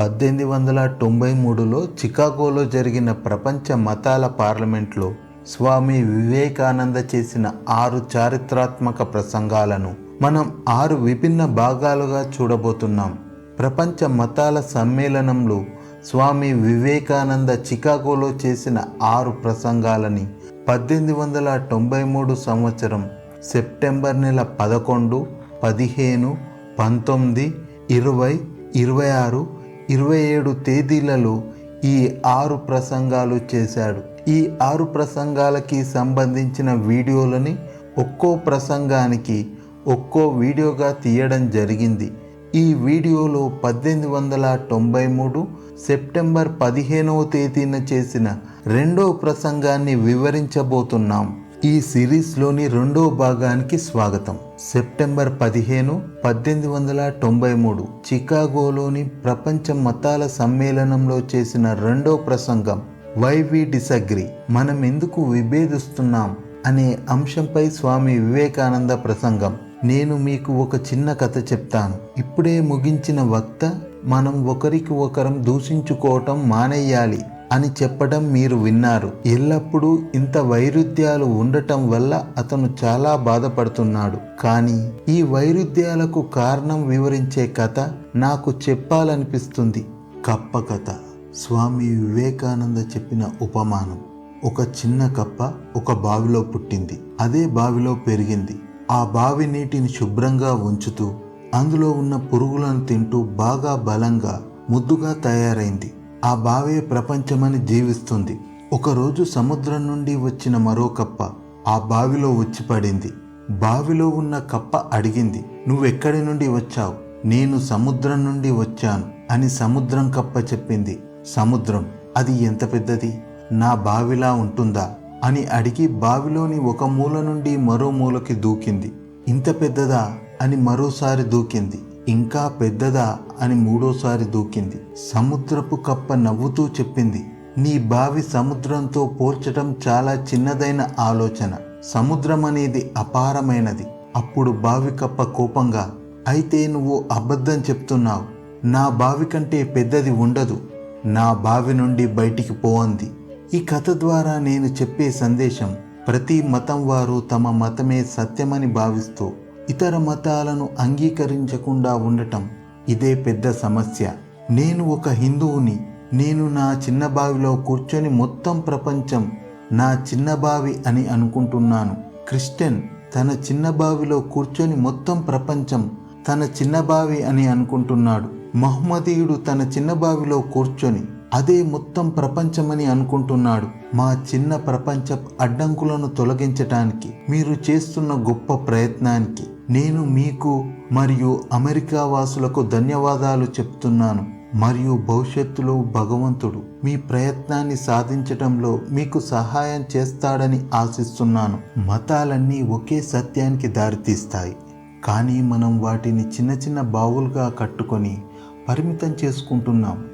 పద్దెనిమిది వందల తొంభై మూడులో చికాగోలో జరిగిన ప్రపంచ మతాల పార్లమెంట్లో స్వామి వివేకానంద చేసిన ఆరు చారిత్రాత్మక ప్రసంగాలను మనం ఆరు విభిన్న భాగాలుగా చూడబోతున్నాం. ప్రపంచ మతాల సమ్మేళనంలో స్వామి వివేకానంద చికాగోలో చేసిన ఆరు ప్రసంగాలని పద్దెనిమిది వందల తొంభై మూడు సంవత్సరం సెప్టెంబర్ నెల పదకొండు పదిహేను పంతొమ్మిది ఇరవై ఇరవై ఆరు ఇరవై ఏడు తేదీలలో ఈ ఆరు ప్రసంగాలు చేశాడు. ఈ ఆరు ప్రసంగాలకి సంబంధించిన వీడియోలని ఒక్కో ప్రసంగానికి ఒక్కో వీడియోగా తీయడం జరిగింది. ఈ వీడియోలో పద్దెనిమిది వందల తొంభై మూడు సెప్టెంబర్ పదిహేనవ తేదీన చేసిన రెండో ప్రసంగాన్ని వివరించబోతున్నాం. ఈ సిరీస్లోని రెండో భాగానికి స్వాగతం. సెప్టెంబర్ పదిహేను పద్దెనిమిది వందల తొంభై మూడు చికాగోలోని ప్రపంచ మతాల సమ్మేళనంలో చేసిన రెండో ప్రసంగం వై వి డిసగ్రీ మనం ఎందుకు విభేదిస్తున్నాం అనే అంశంపై స్వామి వివేకానంద ప్రసంగం. నేను మీకు ఒక చిన్న కథ చెప్తాను. ఇప్పుడే ముగించిన వక్త మనం ఒకరికి ఒకరం దూషించుకోవటం మానేయాలి. అని చెప్పడం మీరు విన్నారు. ఎల్లప్పుడూ ఇంత వైరుధ్యాలు ఉండటం వల్ల అతను చాలా బాధపడుతున్నాడు. కానీ ఈ వైరుధ్యాలకు కారణం వివరించే కథ నాకు చెప్పాలనిపిస్తుంది. కప్ప కథ. స్వామి వివేకానంద చెప్పిన ఉపమానం. ఒక చిన్న కప్ప ఒక బావిలో పుట్టింది. అదే బావిలో పెరిగింది. ఆ బావి నీటిని శుభ్రంగా ఉంచుతూ అందులో ఉన్న పురుగులను తింటూ బాగా బలంగా ముద్దుగా తయారైంది. ఆ బావే ప్రపంచమని జీవిస్తుంది. ఒకరోజు సముద్రం నుండి వచ్చిన మరో కప్ప ఆ బావిలో వచ్చి పడింది. బావిలో ఉన్న కప్ప అడిగింది నువ్వెక్కడి నుండి వచ్చావు? నేను సముద్రం నుండి వచ్చాను అని సముద్రం కప్ప చెప్పింది. సముద్రం అది ఎంత పెద్దది? నా బావిలా ఉంటుందా? అని అడిగి బావిలోని ఒక మూల నుండి మరో మూలకి దూకింది. ఇంత పెద్దదా? అని మరోసారి దూకింది. ఇంకా పెద్దదా అని మూడోసారి దూకింది. సముద్రపు కప్ప నవ్వుతూ చెప్పింది నీ బావి సముద్రంతో పోల్చటం చాలా చిన్నదైన ఆలోచన. సముద్రం అనేది అపారమైనది. అప్పుడు బావి కప్ప కోపంగా అయితే నువ్వు అబద్ధం చెప్తున్నావు. నా బావి కంటే పెద్దది ఉండదు. నా బావి నుండి బయటికి పోంది ఈ కథ ద్వారా నేను చెప్పే సందేశం ప్రతి మతం వారు తమ మతమే సత్యమని భావిస్తూ ఇతర మతాలను అంగీకరించకుండా ఉండటం ఇదే పెద్ద సమస్య. నేను ఒక హిందువుని నేను నా చిన్న బావిలో కూర్చొని మొత్తం ప్రపంచం నా చిన్న బావి అని అనుకుంటున్నాను. క్రిస్టియన్ తన చిన్న బావిలో కూర్చొని మొత్తం ప్రపంచం తన చిన్న బావి అని అనుకుంటున్నాడు. మహమ్మదీయుడు తన చిన్న బావిలో కూర్చొని అదే మొత్తం ప్రపంచమని అనుకుంటున్నాడు. మా చిన్న ప్రపంచ అడ్డంకులను తొలగించటానికి మీరు చేస్తున్న గొప్ప ప్రయత్నానికి నేను మీకు మరియు అమెరికా వాసులకు ధన్యవాదాలు చెప్తున్నాను. మరియు భవిష్యత్తులో భగవంతుడు మీ ప్రయత్నాన్ని సాధించటంలో మీకు సహాయం చేస్తాడని ఆశిస్తున్నాను. మతాలన్నీ ఒకే సత్యానికి దారితీస్తాయి. కానీ మనం వాటిని చిన్న చిన్న బావులుగా కట్టుకొని పరిమితం చేసుకుంటున్నాం.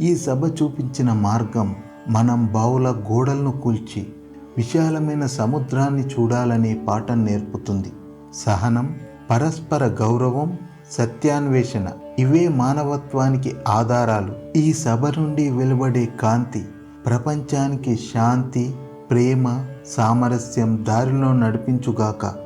ఈ సభ చూపించిన మార్గం మనం బావుల గోడలను కూల్చి విశాలమైన సముద్రాన్ని చూడాలనే పాఠం నేర్పుతుంది. సహనం పరస్పర గౌరవం సత్యాన్వేషణ ఇవే మానవత్వానికి ఆధారాలు. ఈ సభ నుండి వెలువడే కాంతి ప్రపంచానికి శాంతి ప్రేమ సామరస్యం దారిలో నడిపించుగాక